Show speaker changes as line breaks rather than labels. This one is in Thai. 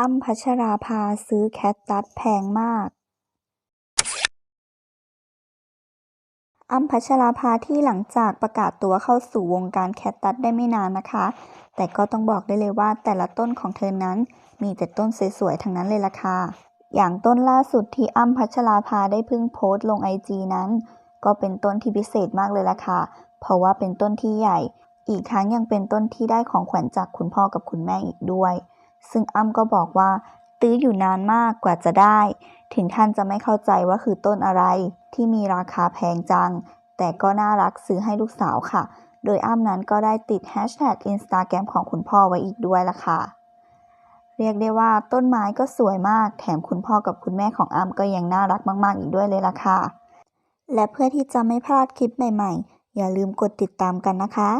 อ้ำพัชราภาซื้อแคคตัสแพงมาก อ้ำพัชราภาที่หลังจากประกาศตัวเข้าสู่วงการแคคตัสได้ไม่นานนะคะ แต่ก็ต้องบอกได้เลยว่าแต่ละต้นของเธอนั้นมีแต่ต้นสวยๆทั้งนั้นเลยล่ะค่ะ อย่างต้นล่าสุดที่อ้ำพัชราภาได้เพิ่งโพสต์ลงไอจีนั้น ก็เป็นต้นที่พิเศษมากเลยล่ะค่ะ เพราะว่าเป็นต้นที่ใหญ่ อีกทั้งยังเป็นต้นที่ได้ของขวัญจากคุณพ่อกับคุณแม่อีกด้วย ซึ่งอ้ำก็บอกว่า ตื้ออยู่นานมากกว่าจะได้ ถึงท่านจะไม่เข้าใจว่าคือต้นอะไร ที่มีราคาแพงจัง แต่ก็น่ารักซื้อให้ลูกสาวค่ะ โดยอ้ำนั้นก็ได้ติดแฮชแท็กอินสตาแกรมของคุณพ่อไว้อีกด้วยล่ะค่ะ เรียกได้ว่าต้นไม้ก็สวยมาก แถมคุณพ่อกับคุณแม่ของอ้ำก็ยังน่ารักมาก ๆ อีกด้วยเลยล่ะค่ะ และเพื่อที่จะไม่พลาดคลิปใหม่ ๆ อย่าลืมกดติดตามกันนะคะ